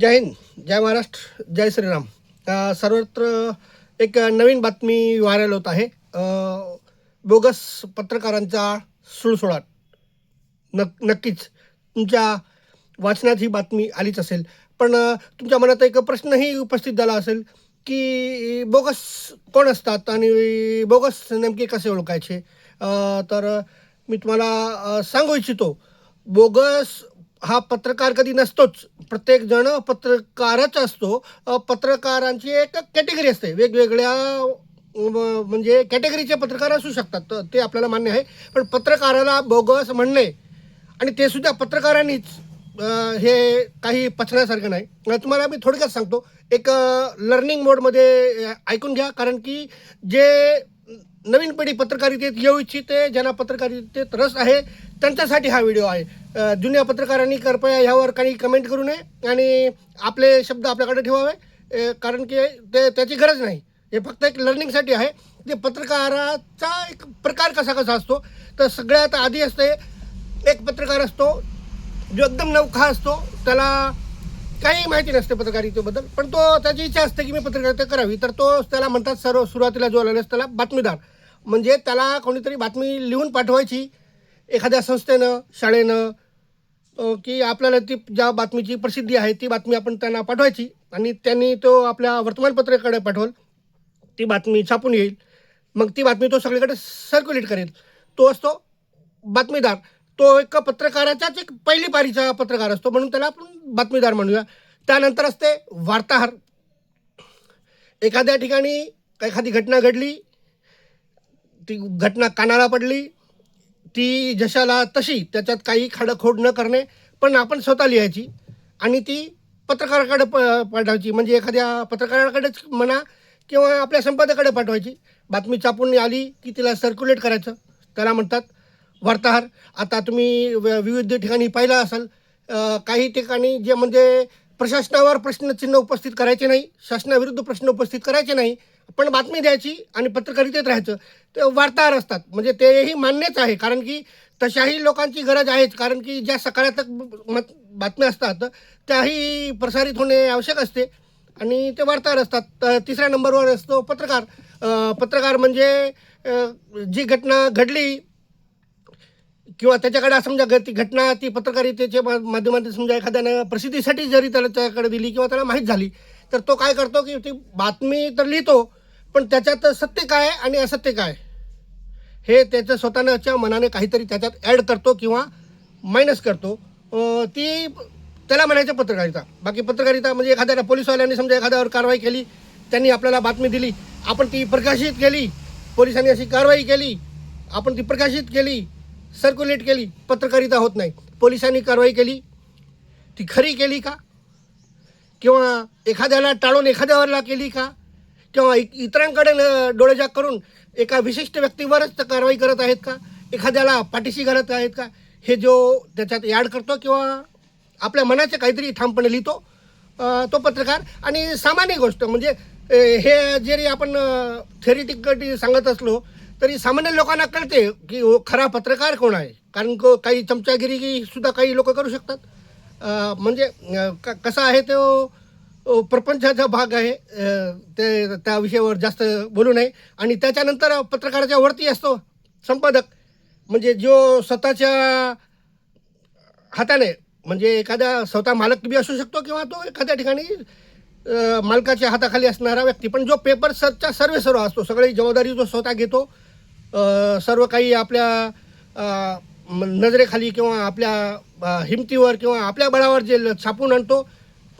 जय हिंद जय महाराष्ट्र जय श्रीराम. सर्वत्र एक नवीन बातमी व्हायरल होत आहे. बोगस पत्रकारांचा सुळसुळाट नक नक्कीच तुमच्या वाचनात ही बातमी आलीच असेल. पण तुमच्या मनात एक प्रश्नही उपस्थित झाला असेल की बोगस कोण असतात आणि बोगस नेमके कसे ओळखायचे? तर मी तुम्हाला सांगू इच्छितो. बोगस हा पत्रकार कधी नसतोच. प्रत्येक जण पत्रकारच असतो. पत्रकारांची एक कॅटेगरी असते. वेगवेगळ्या म्हणजे कॅटेगरीचे पत्रकार असू शकतात. ते आपल्याला मान्य आहे. पण पत्रकाराला बोगस म्हणणे आणि ते सुद्धा पत्रकारांनीच हे काही पचण्यासारखं नाही. तुम्हाला मी थोडक्यात सांगतो. एक लर्निंग मोडमध्ये ऐकून घ्या. कारण की जे नवीन पिढी पत्रकारितेत येऊ इच्छिते ज्यांना पत्रकारितेत रस आहे त्यांच्यासाठी हा व्हिडिओ आहे. जुन्या पत्रकारांनी कृपया ह्यावर काही कमेंट करू नये आणि आपले शब्द आपल्याकडे ठेवावे. कारण की ते त्याची गरज नाही. हे फक्त एक लर्निंगसाठी आहे. ते पत्रकाराचा एक प्रकार कसा कसा असतो तर सगळ्यात आधी असते एक पत्रकार असतो जो एकदम नवखा असतो त्याला काही माहिती नसते पत्रकारितेबद्दल पण तो त्याची इच्छा असते की मी पत्रकारिता करावी. तर तो त्याला म्हणतात सर्व सुरुवातीला जो आलेला त्याला बातमीदार. म्हणजे त्याला कोणीतरी बातमी लिहून पाठवायची एखाद्या संस्थेनं शाळेनं की आपल्याला ती ज्या बातमीची प्रसिद्धी आहे ती बातमी आपण त्यांना पाठवायची आणि त्यांनी तो आपल्या वर्तमानपत्राकडे पाठवल ती बातमी छापून येईल. मग ती बातमी तो सगळीकडे सर्क्युलेट करेल. तो असतो बातमीदार. तो एक पत्रकाराचाच एक पहिली पारीचा पत्रकार असतो म्हणून त्याला आपण बातमीदार म्हणूया. त्यानंतर असते वार्ताहर. एखाद्या ठिकाणी एखादी घटना घडली ती घटना कानाला पडली ती जशाला तशी त्याच्यात काही खाडखोड न करणे पण आपण स्वतः लिहायची. आणि ती पत्रकाराकडे प पाठवायची. म्हणजे एखाद्या पत्रकाराकडेच म्हणा किंवा आपल्या संपादकाकडे पाठवायची. बातमी छापून आली की तिला सर्क्युलेट करायचं. त्याला म्हणतात वार्ताहर आता तुम्ही व- विविध ठिकाणी पाहिलं असाल. काही ठिकाणी जे म्हणजे प्रशासनावर प्रश्नचिन्ह उपस्थित करायचे नाही शासनाविरुद्ध प्रश्न उपस्थित करायचे नाही पण बातमी द्यायची आणि पत्रकारितेत राहायचं ते वार्ताहर असतात. म्हणजे तेही मान्यच आहे कारण की तशाही लोकांची गरज आहेच कारण की ज्या सकारात्मक मत बातम्या असतात त्याही प्रसारित होणे आवश्यक असते. आणि ते वार्ताहर असतात. तिसऱ्या नंबरवर असतो पत्रकार. पत्रकार म्हणजे जी घटना घडली किंवा त्याच्याकडे समजा ती घटना ती पत्रकारितेच्या मा- माध्यमातून समजा एखाद्यानं प्रसिद्धीसाठी जरी त्याला त्याच्याकडे दिली किंवा त्याला माहीत झाली तर तो काय करतो की ती बातमी तर लिहितो पण त्याच्यात सत्य काय आणि असत्य काय हे त्याचं स्वतःच्या मनाने काहीतरी त्याच्यात ॲड करतो किंवा मायनस करतो. ती त्याला म्हणायचं पत्रकारिता. बाकी पत्रकारिता म्हणजे एखाद्याला पोलिसवाल्यांनी समजा एखाद्यावर कारवाई केली त्यांनी आपल्याला बातमी दिली आपण ती प्रकाशित केली पोलिसांनी अशी कारवाई केली आपण ती प्रकाशित केली सर्क्युलेट केली पत्रकारिता होत नाही. पोलिसांनी कारवाई केली. ती खरी केली का? किंवा एखाद्याला टाळून एखाद्यावरला केली का? किंवा इ- इतरांकडे न- डोळेजाग करून एका विशिष्ट व्यक्तीवरच कारवाई करत आहेत का? एखाद्याला पाठीशी घालत आहेत का? हे जो त्याच्यात याड करतो किंवा आपल्या मनाचे काहीतरी ठामपणे लिहितो तो पत्रकार. आणि सामान्य गोष्ट म्हणजे हे जरी आपण थेरिटिकली सांगत असलो तरी सामान्य लोकांना कळते की हो, खरा पत्रकार कोण आहे? कारण को- काही चमचागिरी सुद्धा काही लोक करू शकतात. म्हणजे क कसा आहे तो प्रपंचाचा भाग आहे. ते त्या विषयावर जास्त बोलू नये. आणि त्याच्यानंतर पत्रकाराच्या वरती असतो संपादक. म्हणजे जो स्वतःच्या हाताने म्हणजे एखाद्या स्वतः मालक बी असू शकतो किंवा तो एखाद्या ठिकाणी मालकाच्या हाताखाली असणारा व्यक्ती. पण जो पेपर सरचा सर्व सर्व असतो सगळी जबाबदारी जो स्वतः घेतो सर्व काही आपल्या नजरेखाली किंवा आपल्या हिमतीवर किंवा आपल्या बळावर जे ल- छापून आणतो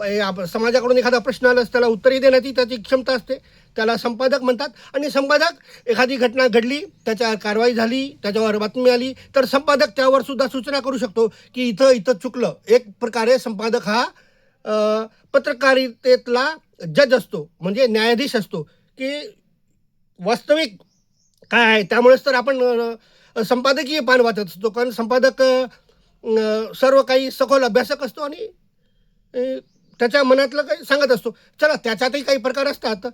समाजाकडून एखादा प्रश्न आलास त्याला उत्तरही देण्याची त्याची क्षमता असते. त्याला संपादक म्हणतात. आणि संपादक एखादी घटना घडली त्याच्यावर कारवाई झाली त्याच्यावर बातमी आली तर संपादक त्यावर सुद्धा सूचना करू शकतो की इथं इथं चुकलं. एक प्रकारे संपादक हा पत्रकारितेतला जज असतो. म्हणजे न्यायाधीश असतो. की वास्तविक काय आहे त्यामुळेच तर आपण संपादकीय पान वाचत असतो. कारण संपादक सर्व काही सखोल अभ्यासक असतो आणि त्याच्या मनातलं काही सांगत असतो. चला त्याच्यातही काही प्रकार असतात.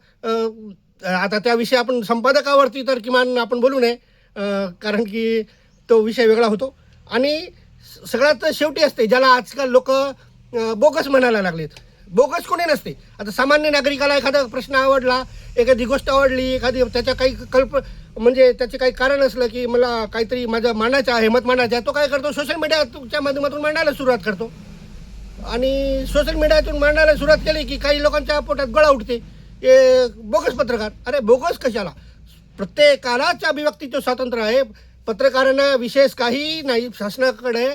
आता त्याविषयी आपण संपादकावरती तर किमान आपण बोलू नये. कारण की तो विषय वेगळा होतो. आणि स- सगळ्यात शेवटी असते ज्याला आजकाल लोक बोगस म्हणायला लागलेत. बोगस कोणी नसते. आता सामान्य नागरिकाला एखादा प्रश्न आवडला एखादी गोष्ट आवडली एखादी त्याच्या काही कल्प म्हणजे त्याचे काही कारण असलं की मला काहीतरी माझ्या मांडायचा आहे मत मांडायचं आहे तो काय करतो? सोशल मीडियाच्या माध्यमातून मांडायला सुरुवात करतो. आणि सोशल मीडियातून मांडायला सुरुवात केली की काही लोकांच्या पोटात गळा उठते. हे बोगस पत्रकार. अरे बोगस कशाला? प्रत्येकालाच अभिव्यक्तीचं स्वातंत्र्य आहे. पत्रकारांना विशेष काही नाही शासनाकडे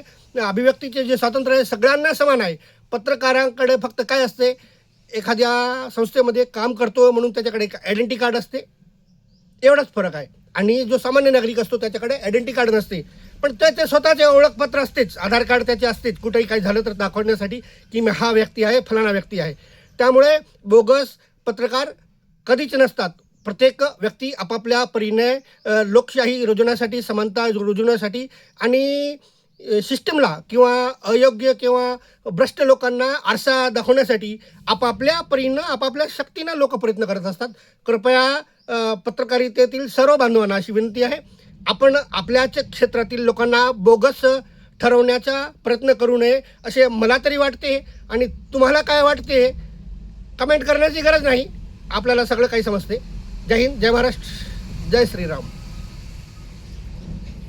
अभिव्यक्तीचे जे स्वातंत्र्य आहे सगळ्यांना समान आहे. पत्रकारांकडे फक्त काय असते? एखाद्या संस्थेमध्ये काम करतो म्हणून त्याच्याकडे एक आयडेंटी कार्ड असते. एवढाच फरक आहे. आणि जो सामान्य नागरिक असतो त्याच्याकडे आयडेंटी कार्ड नसते. पण त्याचे स्वतःचे ओळखपत्र असतेच. आधार कार्ड त्याचे असतेच. कुठेही काही झालं तर दाखवण्यासाठी की मी हा व्यक्ती आहे फलाना व्यक्ती आहे. त्यामुळे बोगस पत्रकार कधीच नसतात. प्रत्येक व्यक्ती आपापल्या परीने लोकशाही रुजवण्यासाठी समानता रुजवण्यासाठी आणि सिस्टमला किंवा अयोग्य किंवा भ्रष्ट लोकांना आरसा दाखवण्यासाठी आपापल्या परीनं आपापल्या शक्तीनं लोक प्रयत्न करत असतात. कृपया पत्रकारितेतील सर्व बांधवांना अशी विनंती आहे. आपण आपल्याच क्षेत्रातील लोकांना बोगस ठरवण्याचा प्रयत्न करू नये असे मला तरी वाटते. आणि तुम्हाला काय वाटते कमेंट करण्याची गरज नाही. आपल्याला सगळं काही समजते. जय हिंद जय महाराष्ट्र जय श्रीराम.